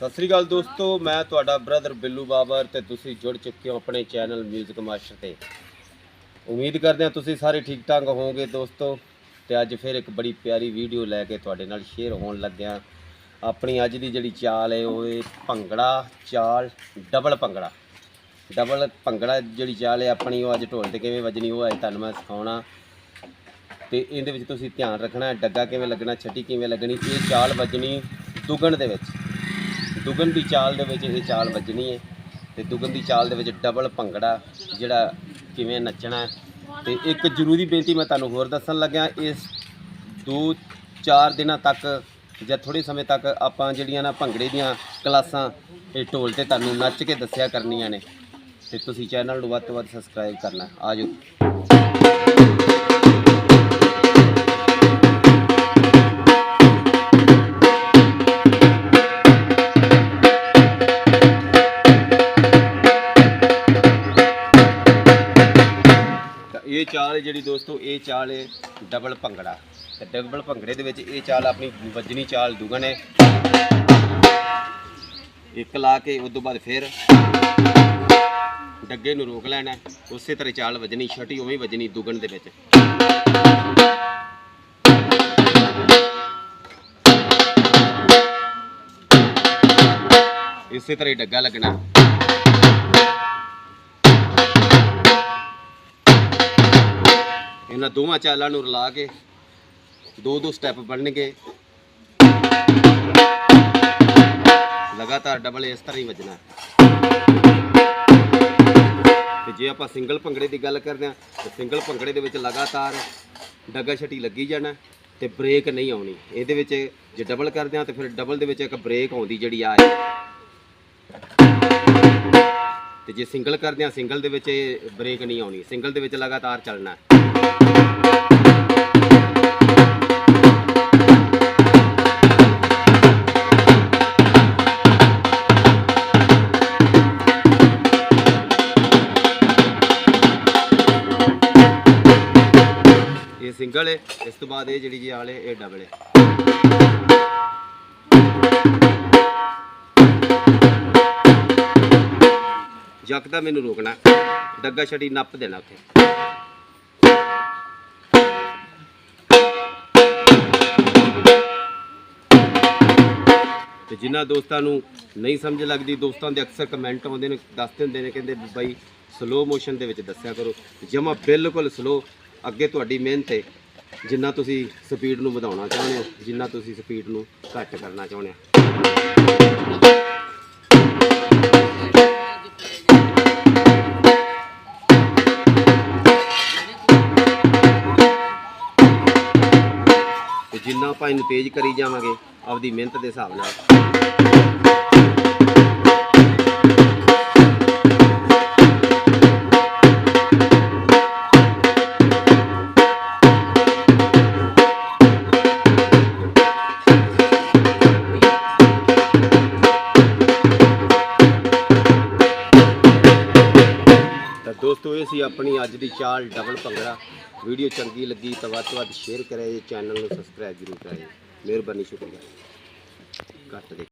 ਸਤਿ ਸ੍ਰੀ ਅਕਾਲ ਦੋਸਤੋ, ਮੈਂ ਤੁਹਾਡਾ ਬ੍ਰਦਰ ਬਿੱਲੂ ਬਾਬਰ ਤੇ ਤੁਸੀਂ ਜੁੜ ਚੁੱਕੇ ਹੋ ਆਪਣੇ ਚੈਨਲ 뮤직 ਮਾਸਟਰ ਤੇ। ਉਮੀਦ ਕਰਦੇ ਹਾਂ ਤੁਸੀਂ ਸਾਰੇ ਠੀਕ ਠਾਕ ਹੋਵੋਗੇ ਦੋਸਤੋ ਤੇ ਅੱਜ ਫਿਰ ਇੱਕ ਬੜੀ ਪਿਆਰੀ ਵੀਡੀਓ ਲੈ ਕੇ ਤੁਹਾਡੇ ਨਾਲ ਸ਼ੇਅਰ ਹੋਣ ਲੱਗਿਆ ਆਪਣੀ ਅੱਜ ਦੀ ਜਿਹੜੀ ਚਾਲ ਹੈ, ਉਹ ਹੈ ਭੰਗੜਾ ਚਾਲ ਡਬਲ ਭੰਗੜਾ। ਡਬਲ ਭੰਗੜਾ ਜਿਹੜੀ ਚਾਲ ਹੈ, ਆਪਣੀ ਉਹ ਅੱਜ ਢੋਲ ਤੇ ਕਿਵੇਂ ਵੱਜਣੀ ਉਹ ਅੱਜ ਤੁਹਾਨੂੰ ਮੈਂ ਸਿਖਾਉਣਾ। ਤੇ ਇਹਦੇ ਵਿੱਚ ਤੁਸੀਂ ਧਿਆਨ ਰੱਖਣਾ, ਡੱਗਾ ਕਿਵੇਂ ਲੱਗਣਾ ਛੱਟੀ ਕਿਵੇਂ ਲੱਗਣੀ ਇਹ ਚਾਲ ਵੱਜਣੀ ਦੁਗਣ ਦੇ ਵਿੱਚ। ਦੁਗਣ ਦੀ ਚਾਲ ਦੇ ਵਿੱਚ ਇਹ ਚਾਲ ਵੱਜਣੀ ਹੈ ਤੇ ਦੁਗਣ ਦੀ ਚਾਲ ਦੇ ਵਿੱਚ ਡਬਲ ਭੰਗੜਾ ਜਿਹੜਾ ਕਿਵੇਂ ਨੱਚਣਾ ਹੈ। ਤੇ ਇੱਕ ਜ਼ਰੂਰੀ ਬੇਨਤੀ ਮੈਂ ਤੁਹਾਨੂੰ ਹੋਰ ਦੱਸਣ ਲੱਗਿਆ, ਇਸ 2-4 ਦਿਨਾਂ ਤੱਕ ਜਾਂ ਥੋੜੇ ਸਮੇਂ ਤੱਕ ਆਪਾਂ ਜਿਹੜੀਆਂ ਨਾ ਭੰਗੜੇ ਦੀਆਂ ਕਲਾਸਾਂ, ਇਹ ਢੋਲ ਤੇ ਤੁਹਾਨੂੰ ਨੱਚ ਕੇ ਦੱਸਿਆ ਕਰਨੀਆਂ ਨੇ। ਤੇ ਤੁਸੀਂ ਚੈਨਲ ਨੂੰ ਵੱਧ ਤੋਂ ਵੱਧ ਸਬਸਕ੍ਰਾਈਬ ਕਰਨਾ। ਆਜੋ। ਇਹ ਚਾਲ ਹੈ ਜਿਹੜੀ ਦੋਸਤੋ, ਇਹ ਚਾਲ ਹੈ ਡਬਲ ਭੰਗੜਾ। ਤੇ ਡਬਲ ਭੰਗੜੇ ਦੇ ਵਿੱਚ ਇਹ ਚਾਲ ਆਪਣੀ ਵੱਜਣੀ ਚਾਲ ਦੁਗਣ ਹੈ। ਇੱਕ ਲਾ ਕੇ ਉਸ ਤੋਂ ਬਾਅਦ ਫਿਰ ਡੱਗੇ ਨੂੰ ਰੋਕ ਲੈਣਾ ਉਸੇ ਤਰ੍ਹਾਂ ਚਾਲ ਵੱਜਣੀ, ਛਟੀ ਉਵੇਂ ਵੱਜਣੀ ਦੁਗਣ ਦੇ ਵਿੱਚ। ਇਸੇ ਤਰ੍ਹਾਂ ਡੱਗਾ ਲੱਗਣਾ। ਇਹਨਾਂ ਦੋਵਾਂ ਚਾਲਾਂ ਨੂੰ ਰਲਾ ਕੇ ਦੋ ਦੋ ਸਟੈਪ ਬਣਨਗੇ। ਲਗਾਤਾਰ ਡਬਲ ਇਸ ਤਰ੍ਹਾਂ ਹੀ ਵੱਜਣਾ। ਤੇ ਜੇ ਆਪਾਂ ਸਿੰਗਲ ਭੰਗੜੇ ਦੀ ਗੱਲ ਕਰਦੇ ਹਾਂ, ਤਾਂ ਸਿੰਗਲ ਭੰਗੜੇ ਦੇ ਵਿੱਚ ਲਗਾਤਾਰ ਡੱਗਾ ਛਟੀ ਲੱਗੀ ਜਾਣਾ ਤੇ ਬ੍ਰੇਕ ਨਹੀਂ ਆਉਣੀ। ਇਹਦੇ ਵਿੱਚ ਜੇ ਡਬਲ ਕਰਦੇ ਹਾਂ, ਤਾਂ ਫਿਰ ਡਬਲ ਦੇ ਵਿੱਚ ਇੱਕ ਬ੍ਰੇਕ ਆਉਂਦੀ ਜਿਹੜੀ ਆ ਹੈ ਤੇ ਜੇ ਸਿੰਗਲ ਕਰਦੇ ਹਾਂ ਸਿੰਗਲ ਦੇ ਵਿੱਚ ਇਹ ਬ੍ਰੇਕ ਨਹੀਂ ਆਉਣੀ। ਸਿੰਗਲ ਦੇ ਵਿੱਚ ਲਗਾਤਾਰ ਚੱਲਣਾ। ਇਹ ਸਿੰਗਲ ਹੈ ਇਸ ਤੋਂ ਬਾਅਦ ਇਹ ਜਿਹੜੀ ਜੀ ਆਲੇ ਇਹ ਡਬਲ ਹੈ ਜੱਕਦਾ ਮੈਨੂੰ ਰੋਕਣਾ, ਡੱਗਾ ਛੜੀ ਨੱਪ ਦੇਣਾ ਉੱਥੇ। ਤੇ ਜਿਨ੍ਹਾਂ ਦੋਸਤਾਂ ਨੂੰ ਨਹੀਂ ਸਮਝ ਲੱਗਦੀ, ਦੋਸਤਾਂ ਦੇ ਅਕਸਰ ਕਮੈਂਟ ਆਉਂਦੇ ਨੇ, ਦੱਸਦੇ ਹੁੰਦੇ ਨੇ, ਕਹਿੰਦੇ ਬਾਈ ਸਲੋ ਮੋਸ਼ਨ ਦੇ ਵਿੱਚ ਦੱਸਿਆ ਕਰੋ। ਜਮਾ ਬਿਲਕੁਲ ਸਲੋ ਅੱਗੇ ਤੁਹਾਡੀ ਮਿਹਨਤ ਹੈ, ਜਿੰਨਾ ਤੁਸੀਂ ਸਪੀਡ ਨੂੰ ਵਧਾਉਣਾ ਚਾਹੁੰਦੇ ਹੋ, ਜਿੰਨਾ ਤੁਸੀਂ ਸਪੀਡ ਨੂੰ ਘੱਟ ਕਰਨਾ ਚਾਹੁੰਦੇ ਹੋ। ਜਿੰਨਾ ਆਪਾਂ ਇਹਨੂੰ ਤੇਜ਼ ਕਰੀ ਜਾਵਾਂਗੇ, ਆਪਦੀ ਮਿਹਨਤ ਦੇ ਹਿਸਾਬ ਨਾਲ। ਤਾਂ ਇਹ ਸੀ ਆਪਣੀ ਅੱਜ ਦੀ ਚਾਲ ਡਬਲ ਭੰਗੜਾ। ਵੀਡੀਓ ਚੰਗੀ ਲੱਗੀ ਤਾਂ ਵੱਧ ਤੋਂ ਵੱਧ ਸ਼ੇਅਰ ਕਰਿਆ ਜੀ ਚੈਨਲ ਨੂੰ ਸਬਸਕ੍ਰਾਈਬ ਜ਼ਰੂਰ ਕਰਿਆ ਮਿਹਰਬਾਨੀ, ਸ਼ੁਕਰੀਆ। ਘੱਟ ਦੇ